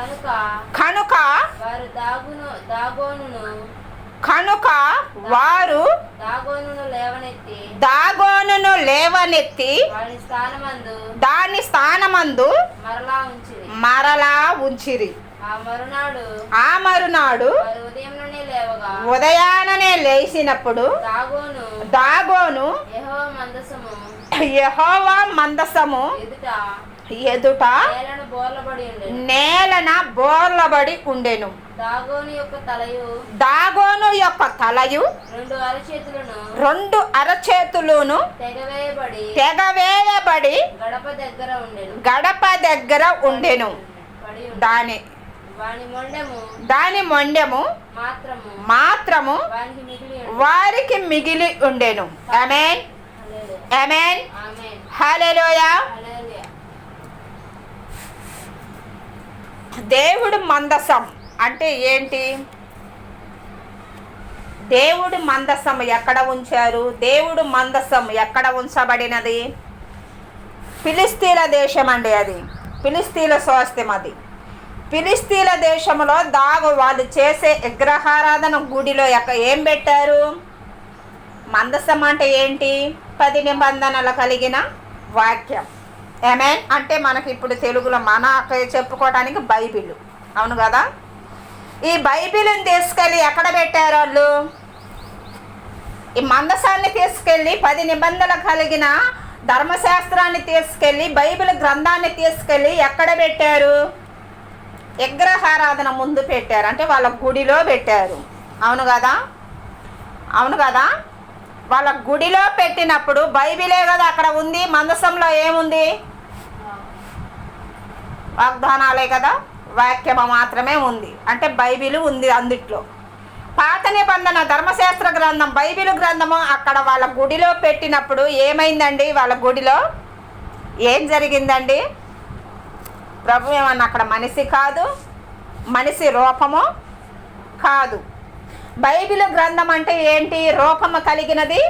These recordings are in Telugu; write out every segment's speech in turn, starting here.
కనుక కనుక వారు దాగును దాగోనును కనుక వారు దాగోనును లేవనెత్తి దాగోనును లేవనెత్తి వారి స్థానమందు దాని స్థానమందు మరలా ఉంచిరి. మరలా ఉంచిరి. ఆ మరునాడు ఆ మరునాడు వారు ఉదయంలోనే లేవగా ఉదయాననే లేచినప్పుడు దాగోను దాగోను యెహోవా మందసము యెహోవా మందసము ఎదుట నేలను బోర్లబడి ఉండెను. దాగోను యొక్క తలయు. దాగోను యొక్క తలయు. రెండు అరచేతులను. రెండు అరచేతులును తెగవేయబడి. తెగవేయబడి గడప దగ్గర ఉండెను. గడప దగ్గర ఉండెను. దాని దాని మొండెము మాత్రము. వారికి మిగిలి ఉండెను. అమెన్. Amen amen. దేవుడు మందసం అంటే ఏంటి? దేవుడు మందసం ఎక్కడ ఉంచారు? దేవుడు మందసం ఎక్కడ ఉంచబడినది? ఫిలిస్తీన్ల దేశం అండి అది. ఫిలిస్తీన్ల స్వాస్థ్యం అది. ఫిలిస్తీన్ల దేశంలో దాగు వాళ్ళు చేసే విగ్రహారాధన గుడిలో ఎక్క ఏం పెట్టారు? మందసం అంటే ఏంటి? పది నిబంధనలు కలిగిన వాక్యం. ఏమేన్ అంటే మనకి ఇప్పుడు తెలుగులో మన చెప్పుకోవడానికి బైబిల్. అవును కదా? ఈ బైబిల్ని తీసుకెళ్ళి ఎక్కడ పెట్టారు వాళ్ళు? ఈ మందసాన్ని తీసుకెళ్ళి పది నిబంధనలు కలిగిన ధర్మశాస్త్రాన్ని తీసుకెళ్ళి బైబిల్ గ్రంథాన్ని తీసుకెళ్ళి ఎక్కడ పెట్టారు? విగ్రహారాధన ముందు పెట్టారు. అంటే వాళ్ళ గుడిలో పెట్టారు. అవును కదా? అవును కదా? వాళ్ళ గుడిలో పెట్టినప్పుడు బైబిలే కదా అక్కడ ఉంది మందసంలో ఏముంది? వాగ్దానాలే కదా? వాక్యము మాత్రమే ఉంది. అంటే బైబిల్ ఉంది అందుట్లో. పాత నిబంధన ధర్మశాస్త్ర గ్రంథం బైబిల్ గ్రంథము అక్కడ వాళ్ళ గుడిలో పెట్టినప్పుడు ఏమైందండి? వాళ్ళ గుడిలో ఏం జరిగిందండి? ప్రభు ఏమన్నా అక్కడ మనిషి కాదు? మనిషి రూపము కాదు. బైబిల్ గ్రంథం అంటే ఏంటి? రూపము కలిగినది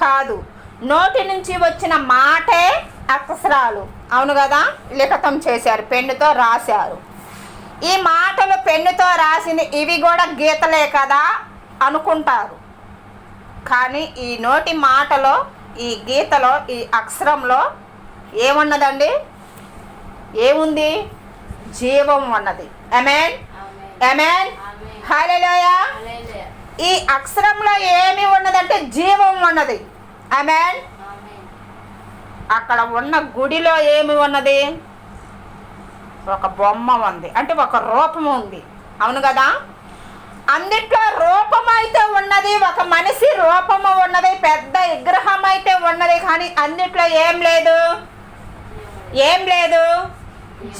కాదు. నోటి నుంచి వచ్చిన మాటే అక్షరాలు. అవును కదా? లిఖితం చేశారు పెన్నుతో రాశారు. ఈ మాటలు పెన్నుతో రాసిన ఇవి కూడా గీతలే కదా? అనుకుంటారు. కానీ ఈ నోటి మాటలో ఈ గీతలో ఈ అక్షరంలో ఏమున్నదండి? ఏముంది? జీవం ఉన్నది. ఆమేన్. హల్లెలూయా హల్లెలూయా. ఈ అక్షరంలో ఏమి ఉన్నదంటే జీవం ఉన్నది. ఆమేన్. అక్కడ ఉన్న గుడిలో ఏమి ఉన్నది? ఒక బొమ్మ ఉంది. అంటే ఒక రూపం ఉంది. అవును కదా? అందుట్లో రూపం అయితే ఉన్నది ఒక మనిషి రూపము ఉన్నది పెద్ద విగ్రహం అయితే ఉన్నది కానీ అందుట్లో ఏం లేదు? ఏం లేదు?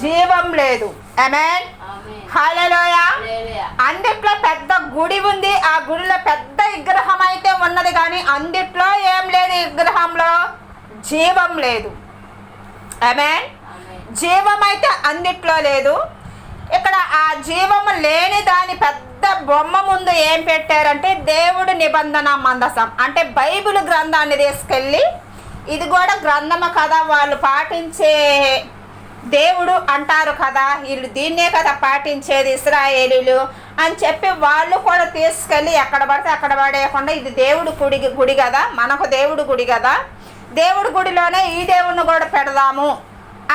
జీవం లేదు. హల్లెలూయా హల్లెలూయా. అందుట్లో పెద్ద గుడి ఉంది. ఆ గుడిలో పెద్ద విగ్రహం అయితే ఉన్నది కానీ అందుట్లో ఏం లేదు విగ్రహంలో? జీవం లేదు. ఆమేన్. జీవం అయితే అందుట్లో లేదు. ఇక్కడ ఆ జీవము లేని దాని పెద్ద బొమ్మ ముందు ఏం పెట్టారంటే దేవుడు నిబంధన మందసం. అంటే బైబిల్ గ్రంథాన్ని తీసుకెళ్ళి ఇది కూడా గ్రంథము కదా వాళ్ళు పాటించే దేవుడు అంటారు కదా వీళ్ళు దీన్నే కదా పాటించేది ఇస్రాయేలీలు అని చెప్పి వాళ్ళు కూడా తీసుకెళ్ళి ఎక్కడ పడితే అక్కడ పడేయకుండా ఇది దేవుడు గుడి గుడి కదా మనకు దేవుడు గుడి కదా. దేవుడి గుడిలోనే ఈ దేవుడిని కూడా పెడదాము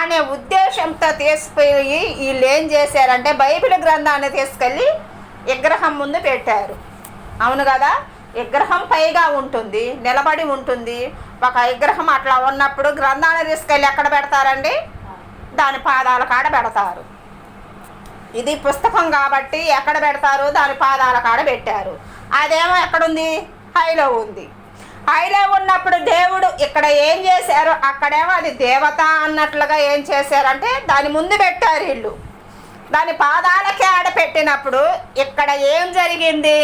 అనే ఉద్దేశంతో తీసుకుపోయి వీళ్ళు ఏం చేశారంటే బైబిల్ గ్రంథాన్ని తీసుకెళ్ళి విగ్రహం ముందు పెట్టారు. అవును కదా? విగ్రహం పైగా ఉంటుంది నిలబడి ఉంటుంది. ఒక విగ్రహం అట్లా ఉన్నప్పుడు గ్రంథాన్ని తీసుకెళ్ళి ఎక్కడ పెడతారండి? దాని పాదాల కాడ పెడతారు. ఇది పుస్తకం కాబట్టి ఎక్కడ పెడతారు? దాని పాదాల కాడ పెట్టారు. అదేమో ఎక్కడుంది? హైలో ఉంది. హైలో ఉన్నప్పుడు దేవుడు ఇక్కడ ఏం చేశారు అక్కడేమో అది దేవత అన్నట్లుగా ఏం చేశారంటే దాని ముందు పెట్టారు వీళ్ళు దాని పాదాలకి ఆడ పెట్టినప్పుడు ఇక్కడ ఏం జరిగింది?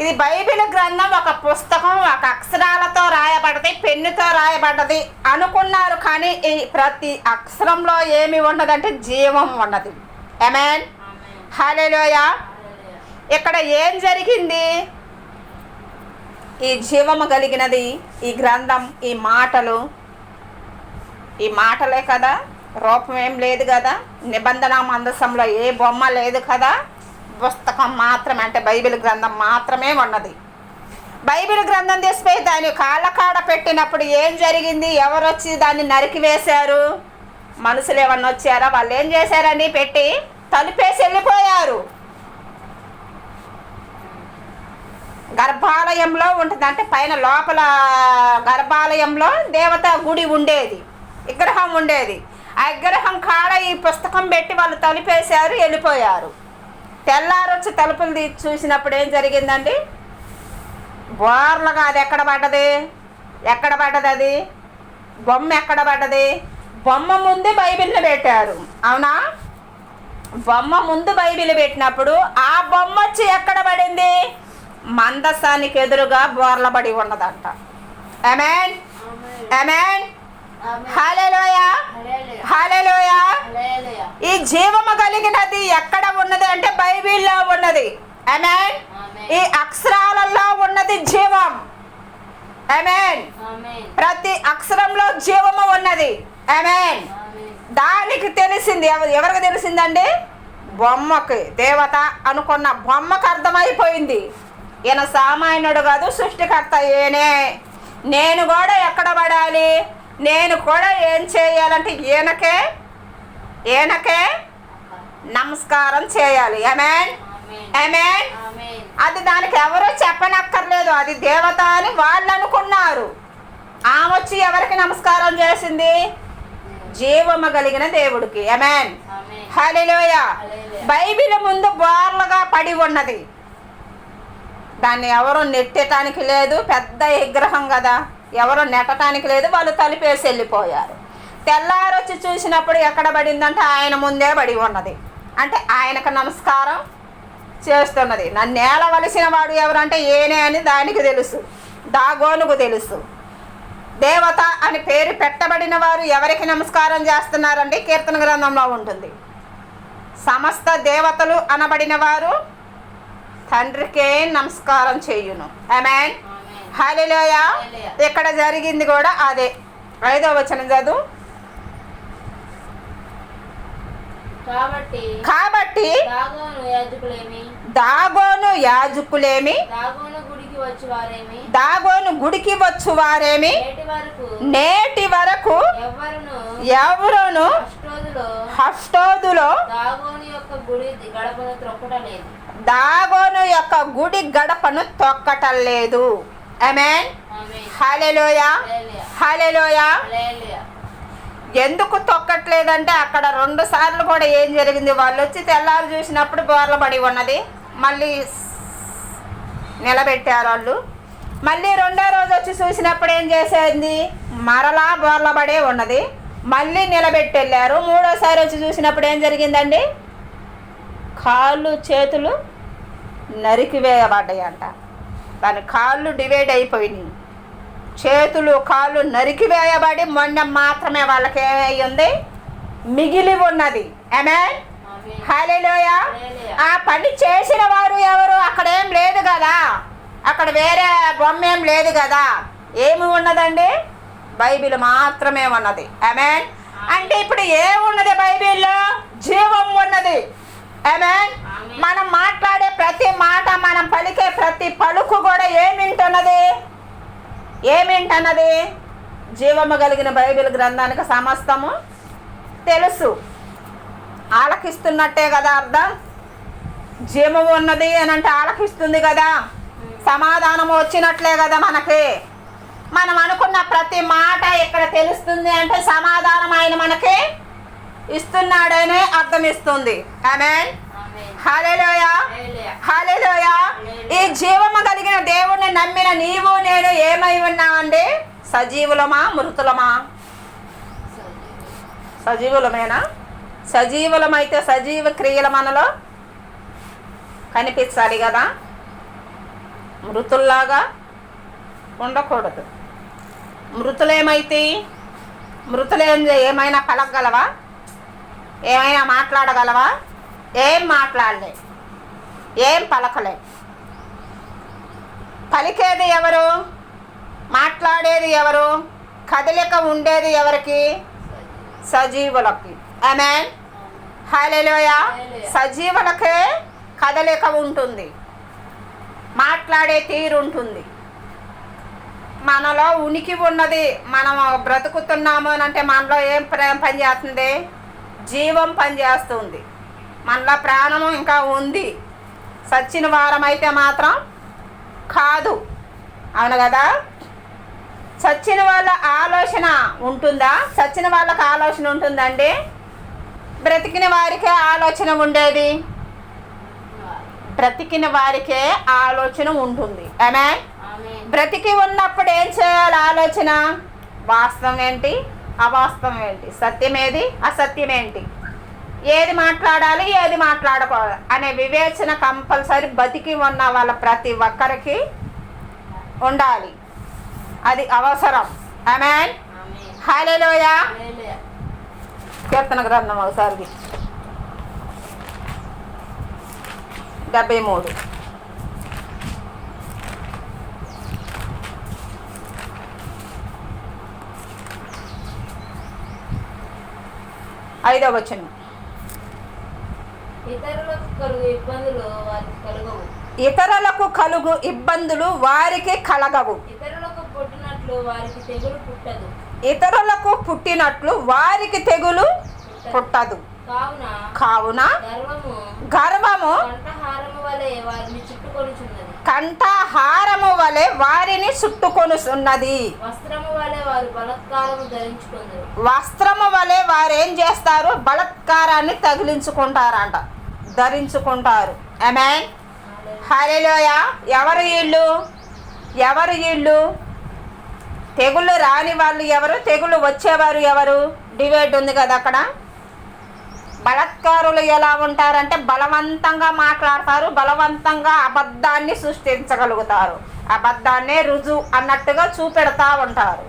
ఇది బైబిల్ గ్రంథం ఒక పుస్తకం ఒక అక్షరాలతో రాయబడ్డది పెన్నుతో రాయబడ్డది అనుకున్నారు కానీ ఈ ప్రతి అక్షరంలో ఏమి ఉన్నదంటే జీవం ఉన్నది. Amen hallelujah. ఇక్కడ ఏం జరిగింది? ఈ జీవము కలిగినది ఈ గ్రంథం ఈ మాటలు. ఈ మాటలే కదా? రూపం ఏం లేదు కదా? నిబంధన మందసంలో ఏ బొమ్మ లేదు కదా? పుస్తకం మాత్రమే అంటే బైబిల్ గ్రంథం మాత్రమే ఉన్నది. బైబిల్ గ్రంథం తీసిపోయి దాని కాళ్ళకాడ పెట్టినప్పుడు ఏం జరిగింది? ఎవరు వచ్చి దాన్ని నరికి వేశారు? మనుషులు ఏమన్నా వచ్చారా? వాళ్ళు ఏం చేశారని పెట్టి తలుపేసి వెళ్ళిపోయారు. గర్భాలయంలో ఉంటుందంటే పైన లోపల గర్భాలయంలో దేవత గుడి ఉండేది. విగ్రహం ఉండేది. ఆ విగ్రహం కాడ ఈ పుస్తకం పెట్టి వాళ్ళు తలిపేశారు వెళ్ళిపోయారు. తెల్లారొచ్చి తలుపులు తీసి చూసినప్పుడు ఏం జరిగిందండి? బోర్లుగా అది ఎక్కడ పడ్డది? ఎక్కడ పడ్డది అది? బొమ్మ ఎక్కడ పడ్డది? బొమ్మ ముందు బైబిల్ని పెట్టారు. అవునా? బొమ్మ ముందు బైబిల్ పెట్టినప్పుడు ఆ బొమ్మ వచ్చి ఎక్కడ పడింది? మందసానికి ఎదురుగా బోర్లబడి ఉన్నదంట. Amen amen hallelujah. హాలేలోయ. ఈ జీవము కలిగినది ఎక్కడ ఉన్నది అంటే బైబిల్లో ఉన్నది. అమెన్. ఈ అక్షరాలలో ఉన్నది జీవం. అమెన్. ప్రతి అక్షరంలో జీవము ఉన్నది. అమెన్. దానికి తెలిసింది ఎవ- ఎవరికి తెలిసిందండి? బొమ్మకి. దేవత అనుకున్న బొమ్మకు అర్థమైపోయింది. ఈయన సామాన్యుడు కాదు సృష్టికర్త ఏనే నేను కూడా ఎక్కడ పడాలి? నేను కూడా ఏం చేయాలంటే ఈయనకే ఈయనకే నమస్కారం చేయాలి. Amen amen. అది దానికి ఎవరో చెప్పనక్కర్లేదు. అది దేవత అని వాళ్ళు అనుకున్నారు. ఆమె వచ్చి ఎవరికి నమస్కారం చేసింది? జీవము కలిగిన దేవుడికి. హల్లెలూయ హల్లెలూయా. బైబిల్ ముందు బోర్లుగా పడి ఉన్నది. దాన్ని ఎవరు నెట్టడానికి లేదు పెద్ద విగ్రహం కదా. ఎవరు నెట్టడానికి లేదు వాళ్ళు తలిపేసి వెళ్ళిపోయారు. తెల్లారొచ్చి చూసినప్పుడు ఎక్కడ పడిందంటే ఆయన ముందే పడి ఉన్నది. అంటే ఆయనకు నమస్కారం చేస్తున్నది. నన్ను నేలవలసిన వాడు ఎవరంటే ఏనే అని దానికి తెలుసు. దాగోనుకు తెలుసు. దేవత అని పేరు పెట్టబడిన వారు ఎవరికి నమస్కారం చేస్తున్నారండి? కీర్తన గ్రంథంలో ఉంటుంది. సమస్త దేవతలు అనబడిన వారు తండ్రికే నమస్కారం చేయును. Amen hallelujah. ఇక్కడ జరిగింది కూడా అదే. ఐదో వచనం చదువు. కాబట్టి దాగోను యాజకులేమి? దాగోను గుడికి వచ్చి వారేమి నేటి వరకు ఎవరును? ఎవరును? అష్టోదులో హష్టోదులో దాగోను యొక్క గుడి గడపను త్రొక్కటలేదు దాగోను యొక్క గుడి గడపను తొక్కటం లేదు ఆమేన్. హాలెలోయ. హాలెలోయ. ఎందుకు తొక్కట్లేదంటే అక్కడ రెండు సార్లు కూడా ఏం జరిగింది? వాళ్ళు వచ్చి తెల్లారు చూసినప్పుడు బోర్ల పడి ఉన్నది. మళ్ళీ నిలబెట్టారు వాళ్ళు. మళ్ళీ రెండో రోజు వచ్చి చూసినప్పుడు ఏం చేసేది? మరలా బోర్ల పడే ఉన్నది. మళ్ళీ నిలబెట్టి వెళ్ళారు మూడోసారి వచ్చి చూసినప్పుడు ఏం జరిగిందండి? కాళ్ళు చేతులు నరికివేయబడ్డాయి అంట దాని కాళ్ళు డివైడ్ అయిపోయినాయి. చేతులు కాళ్ళు నరికివేయబడి మొండెం మాత్రమే వాళ్ళకి ఏమై ఉంది మిగిలి ఉన్నది. హల్లెలూయ హల్లెలూయా. ఆ పని చేసిన వారు ఎవరు? అక్కడ ఏం లేదు కదా. అక్కడ వేరే బొమ్మ ఏం లేదు కదా. ఏమి ఉన్నదండి? బైబిల్ మాత్రమే ఉన్నది. ఆమెన్ అంటే ఇప్పుడు ఏమున్నది బైబిల్లో? జీవం ఉన్నది. మనం మాట్లాడే ప్రతి మాట మనం పలికే ప్రతి పలుకు కూడా ఏమింటున్నది? ఏమింటన్నది? జీవము కలిగిన బైబిల్ గ్రంథానికి సమస్తము తెలుసు. ఆలకిస్తున్నట్టే కదా అర్థం? జీవము ఉన్నది అని అంటే ఆలకిస్తుంది కదా. సమాధానం వచ్చినట్లే కదా మనకి. మనం అనుకున్న ప్రతి మాట ఇక్కడ తెలుస్తుంది అంటే సమాధానం ఆయన మనకి ఇస్తున్నాడనే అర్థం ఇస్తుంది హల్లెలూయా. హల్లెలూయ ఈ జీవము కలిగిన దేవుణ్ణి నమ్మిన నీవు నేను ఏమై ఉన్నామండి సజీవులమా మృతులమా? సజీవులమేనా? సజీవులమైతే సజీవ క్రియల మనలో కనిపించాలి కదా. మృతుల్లాగా ఉండకూడదు. మృతులేమైతే? మృతులేం ఏమైనా పలకగలవా? ఏమైనా మాట్లాడగలవా? ఏం మాట్లాడలే? ఏం పలకలే? పలికేది ఎవరు? మాట్లాడేది ఎవరు? కదలిక ఉండేది ఎవరికి? సజీవులకి. హల్లెలూయ హల్లెలూయా. సజీవులకే కదలిక ఉంటుంది. మాట్లాడే తీరు ఉంటుంది. మనలో ఉనికి ఉన్నది. మనం బ్రతుకుతున్నాము అని అంటే మనలో ఏం ప్రేమ పనిచేస్తుంది జీవం పనిచేస్తుంది. మనలో ప్రాణము ఇంకా ఉంది. సచ్చిన వారం అయితే మాత్రం కాదు. అవును కదా? చచ్చిన వాళ్ళ ఆలోచన ఉంటుందా? చచ్చిన వాళ్ళకి ఆలోచన ఉంటుందండి? బ్రతికిన వారికే ఆలోచన ఉండేది? బ్రతికిన వారికే ఆలోచన ఉంటుంది. ఆమె బ్రతికి ఉన్నప్పుడు ఏం చేయాలి ఆలోచన? వాస్తవం ఏంటి? అవాస్తవం ఏంటి సత్యం ఏది అసత్యం ఏంటి ఏది మాట్లాడాలి ఏది మాట్లాడకూడదు అనే వివేచన కంపల్సరీ బతికి ఉన్న వాళ్ళ ప్రతి ఒక్కరికి ఉండాలి. అది అవసరం. ఆమేన్ హాలేలోయ కీర్తన గ్రంథం ఒకసారి. డెబ్బై మూడు. ఐదవ వచనం. ఇతరులకు కలుగు ఇబ్బందులు వారికి కలుగవు. ఇతరులకు పుట్టినట్లు వారికి తెగులు పుట్టదు. ఇతరులకు పుట్టినట్లు వారికి తెగులు పుట్టదు. కావున గర్వము కంఠహారము వలె వారిని వారిని చుట్టుకొనున్నది వస్త్రము వలె వారు బలత్కారము ధరించుకుందరు. వస్త్రము వలె వారు ఏం చేస్తారు? బలత్కారాన్ని తగిలించుకుంటారంట. ధరించుకుంటారు. ఆమెన్ హరిలోయ ఎవరు ఇల్లు ఎవరు ఇల్లు తెగుళ్ళు రాని వాళ్ళు ఎవరు? తెగుళ్ళు వచ్చేవారు ఎవరు? డిబేట్ ఉంది కదా అక్కడ. బలత్కారులు ఎలా ఉంటారంటే బలవంతంగా మాట్లాడతారు బలవంతంగా అబద్ధాన్ని సృష్టించగలుగుతారు. అబద్ధాన్నే రుజువు అన్నట్టుగా చూపెడతా ఉంటారు.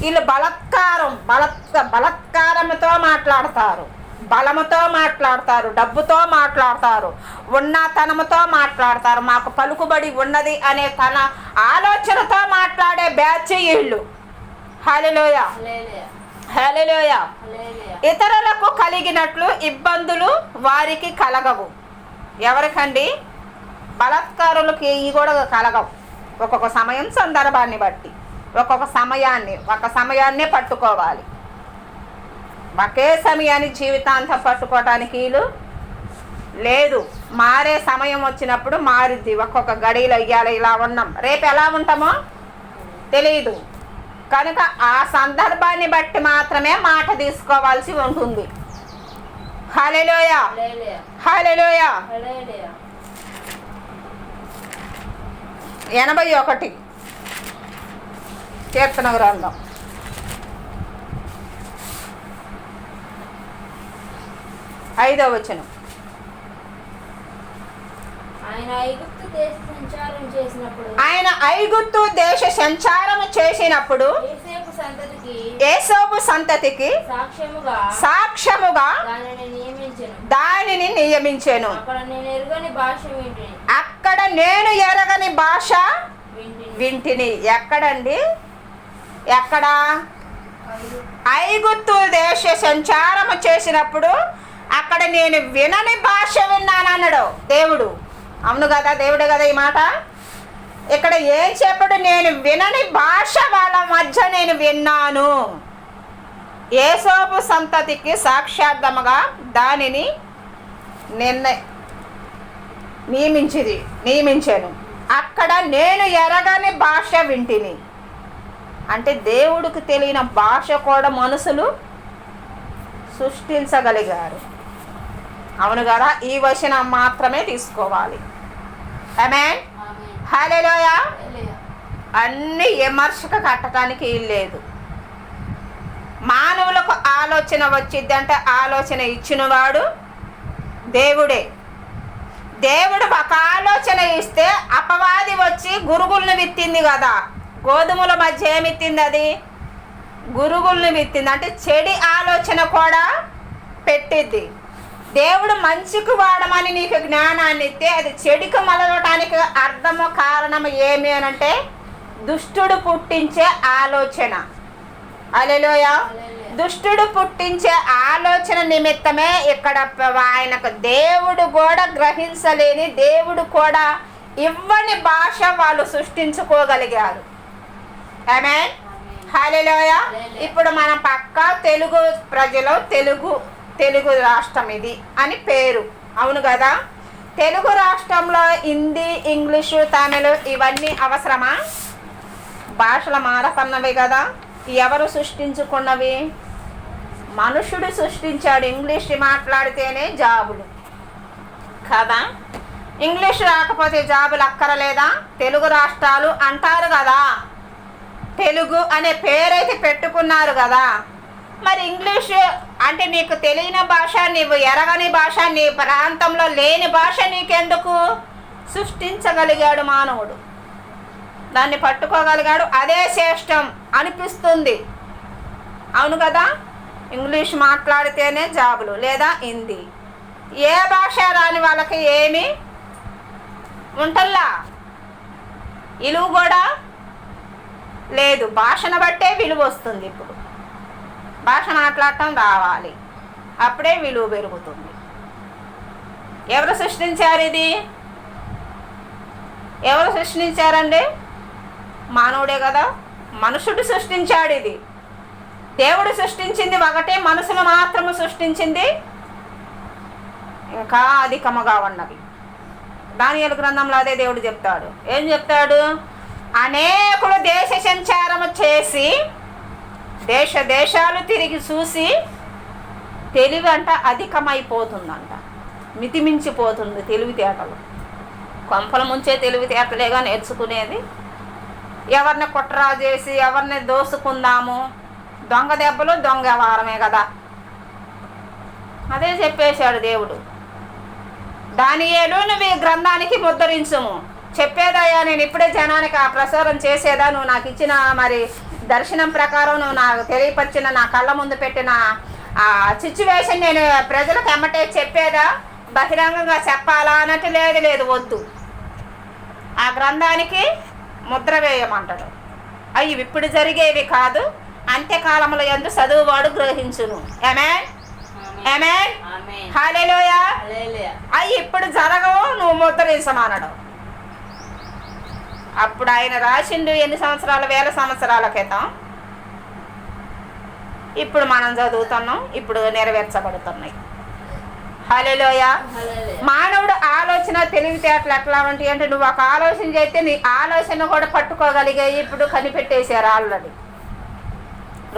వీళ్ళు బలత్కారం బలత్ బలత్కారంతో మాట్లాడతారు. బలముతో మాట్లాడతారు డబ్బుతో మాట్లాడతారు ఉన్నతనముతో మాట్లాడతారు. మాకు పలుకుబడి ఉన్నది అనే తన ఆలోచనతో మాట్లాడే బ్యాచ్ వీళ్ళు. హలిలోయ హల్లెలూయా. ఇతరులకు కలిగినట్లు ఇబ్బందులు వారికి కలగవు. ఎవరికండి? బలాత్కారులకి ఇవి కూడా కలగవు. ఒక్కొక్క సమయం సందర్భాన్ని బట్టి ఒక్కొక్క సమయాన్ని ఒక సమయాన్నే పట్టుకోవాలి. ఒకే సమయాన్ని జీవితాంతం పట్టుకోవటానికి వీలు లేదు. మారే సమయం వచ్చినప్పుడు మారుద్ది. ఒక్కొక్క గడిలో ఇయ్యాలి ఇలా ఉన్నాం. రేపు ఎలా ఉంటామో తెలియదు కనుక ఆ సందర్భాన్ని బట్టి మాత్రమే మాట తీసుకోవాల్సి ఉంటుంది. హలెలోయ హలెలోయ ఎనభై ఒకటి. కీర్తన గ్రంథం. ఐదవ వచనం. ఆయన ఐగుప్తు సంచారం ఆయన ఐగుత్తు దేశ సంచారం చేసినప్పుడు ఏసేపు సంతతికి సాక్ష్యముగా దానిని నియమించెను. అక్కడ నేను ఎరుగని భాష వింటిని. ఎక్కడండి? ఎక్కడ? ఐగుత్తు దేశ సంచారము చేసినప్పుడు అక్కడ నేను వినని భాష విన్నాను అన్నాడు దేవుడు. అవును కదా దేవుడు కదా ఈ మాట? ఇక్కడ ఏం చెప్పడు నేను వినని భాష వాళ్ళ మధ్య నేను విన్నాను. ఏసోపు సంతతికి సాక్షార్థముగా దానిని నిన్న నియమించింది నియమించాను. అక్కడ నేను ఎరగని భాష వింటిని. అంటే దేవుడికి తెలియని భాష కూడా మనుషులు సృష్టించగలిగారు. అవును కదా ఈ వచనం మాత్రమే తీసుకోవాలి. Amen hallelujah. అన్ని విమర్శకు కట్టడానికి లేదు. మానవులకు ఆలోచన వచ్చింది అంటే ఆలోచన ఇచ్చినవాడు దేవుడే. దేవుడు ఒక ఆలోచన ఇస్తే అపవాది వచ్చి గురుగుల్ని విత్తింది కదా. గోధుమల మధ్య ఏమిత్తింది అది? గురుగుల్ని విత్తింది. అంటే చెడి ఆలోచన కూడా పెట్టిద్ది. దేవుడు మంచికి వాడమని నీకు జ్ఞానాన్ని ఇస్తే అది చెడికి మలవటానికి అర్థము కారణం ఏమి అని అంటే దుష్టుడు పుట్టించే ఆలోచన. అలెలోయ దుష్టుడు పుట్టించే ఆలోచన నిమిత్తమే ఇక్కడ ఆయనకు దేవుడు కూడా గ్రహించలేని దేవుడు కూడా ఇవ్వని భాష వాళ్ళు సృష్టించుకోగలిగారు. ఆమె హలోయ ఇప్పుడు మన పక్క తెలుగు ప్రజలు తెలుగు తెలుగు రాష్ట్రం ఇది అని పేరు. అవును కదా? తెలుగు రాష్ట్రంలో హిందీ ఇంగ్లీషు తమిళ్ ఇవన్నీ అవసరమా? భాషలు మారసన్నవి కదా. ఎవరు సృష్టించుకున్నవి? మనుషుడు సృష్టించాడు ఇంగ్లీష్ మాట్లాడితేనే జాబులు. కదా? ఇంగ్లీష్ రాకపోతే జాబులు అక్కరలేదా? తెలుగు రాష్ట్రాలు అంటారు కదా. తెలుగు అనే పేరైతే పెట్టుకున్నారు కదా. మరి ఇంగ్లీష్ అంటే నీకు తెలియని భాష నీవు ఎరగని భాష నీ ప్రాంతంలో లేని భాష నీకెందుకు? సృష్టించగలిగాడు మానవుడు. దాన్ని పట్టుకోగలిగాడు. అదే శ్రేష్టం అనిపిస్తుంది. అవును కదా? ఇంగ్లీష్ మాట్లాడితేనే జాబులు లేదా హిందీ. ఏ భాష రాని వాళ్ళకి ఏమి ఉంటల్లా? ఇలువ కూడా లేదు. భాషను బట్టే విలువ వస్తుంది ఇప్పుడు. భాష మాట్లాడటం రావాలి. అప్పుడే విలువ పెరుగుతుంది. ఎవరు సృష్టించారు ఇది? ఎవరు సృష్టించారండి? మానవుడే కదా. మనుషుడు సృష్టించాడు ఇది. దేవుడు సృష్టించింది ఒకటే మనసును మాత్రము సృష్టించింది ఇంకా అధికముగా ఉన్నవి. దానియలు గ్రంథంలో అదే దేవుడు చెప్తాడు. ఏం చెప్తాడు? అనేకులు దేశ సంచారము చేసి దేశ దేశాలు తిరిగి చూసి తెలివి అంట అధికమైపోతుందంట. మితిమించిపోతుంది తెలివితేటలు. కొంపల ముంచే తెలివితేటలేగా నేర్చుకునేది. ఎవరిని కుట్రా చేసి ఎవరిని దోసుకుందాము. దొంగ దెబ్బలు దొంగ వారమే కదా. అదే చెప్పేశాడు దేవుడు. దానియేలు నువ్వు ఈ గ్రంథానికి ముద్రించుము. చెప్పేదయ్యా నేను ఇప్పుడే జనానికి ఆ ప్రసారం చేసేదా? నువ్వు నాకు ఇచ్చిన మరి దర్శనం ప్రకారం నువ్వు నాకు తెలియపరిచిన నా కళ్ళ ముందు పెట్టిన ఆ సిచ్యువేషన్ నేను ప్రజలకు ఎమ్మటే చెప్పేదా? బహిరంగంగా చెప్పాలా అన్నట్టు లేదు లేదు వద్దు. ఆ గ్రంథానికి ముద్ర వేయమంటాడు. అవి ఇప్పుడు జరిగేవి కాదు. అంత్యకాలంలో ఎందు చదువువాడు గ్రహించును. ఏమే ఏమే హాలేలోయ అవి ఇప్పుడు జరగవు నువ్వు ముద్రించమనడు అప్పుడు ఆయన రాసిండు ఎన్ని సంవత్సరాల? వేల సంవత్సరాల క్రితం. ఇప్పుడు మనం చదువుతున్నాం ఇప్పుడు నెరవేర్చబడుతున్నాయి. హలోయ మానవుడు ఆలోచన తెలివితేటలు ఎట్లా ఉంటాయి అంటే నువ్వు ఒక ఆలోచన చేస్తే నీ ఆలోచన కూడా పట్టుకోగలిగే ఇప్పుడు కనిపెట్టేశారు ఆల్రెడీ.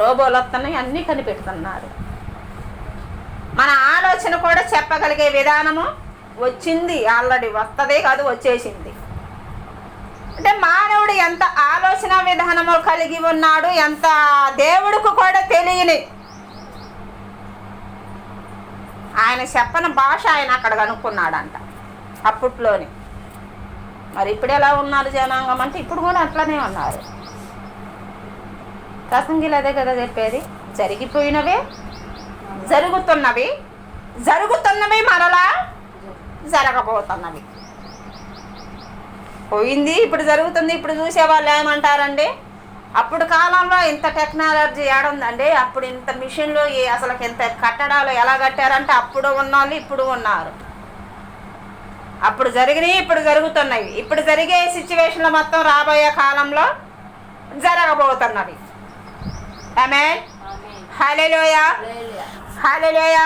రోబోలు వస్తున్నాయి అన్నీ కనిపెడుతున్నారు. మన ఆలోచన కూడా చెప్పగలిగే విధానము వచ్చింది ఆల్రెడీ వస్తదే కాదు వచ్చేసింది. అంటే మానవుడు ఎంత ఆలోచన విధానము కలిగి ఉన్నాడు ఎంత దేవుడికి కూడా తెలియని ఆయన చెప్పని భాష ఆయన అక్కడ కనుక్కున్నాడంట అప్పట్లోనే. మరి ఇప్పుడు ఎలా ఉన్నారు జనాంగం అంటే ఇప్పుడు కూడా అట్లనే ఉన్నారు. ప్రసంగిలు అదే కదా చెప్పేది జరిగిపోయినవే జరుగుతున్నవి జరుగుతున్నవి మరలా జరగబోతున్నవి. పోయింది ఇప్పుడు జరుగుతుంది ఇప్పుడు చూసే వాళ్ళు ఏమంటారండి అప్పుడు కాలంలో ఇంత టెక్నాలజీ ఏడుందండి అప్పుడు ఇంత మిషన్లు అసలు ఇంత కట్టడాలు ఎలా కట్టారంటే అప్పుడు ఉన్నోళ్ళు ఇప్పుడు ఉన్నారు. అప్పుడు జరిగినాయి ఇప్పుడు జరుగుతున్నాయి. ఇప్పుడు జరిగే సిచ్యువేషన్లో మొత్తం రాబోయే కాలంలో జరగబోతున్నవి. ఆమె హలోయ హలోయ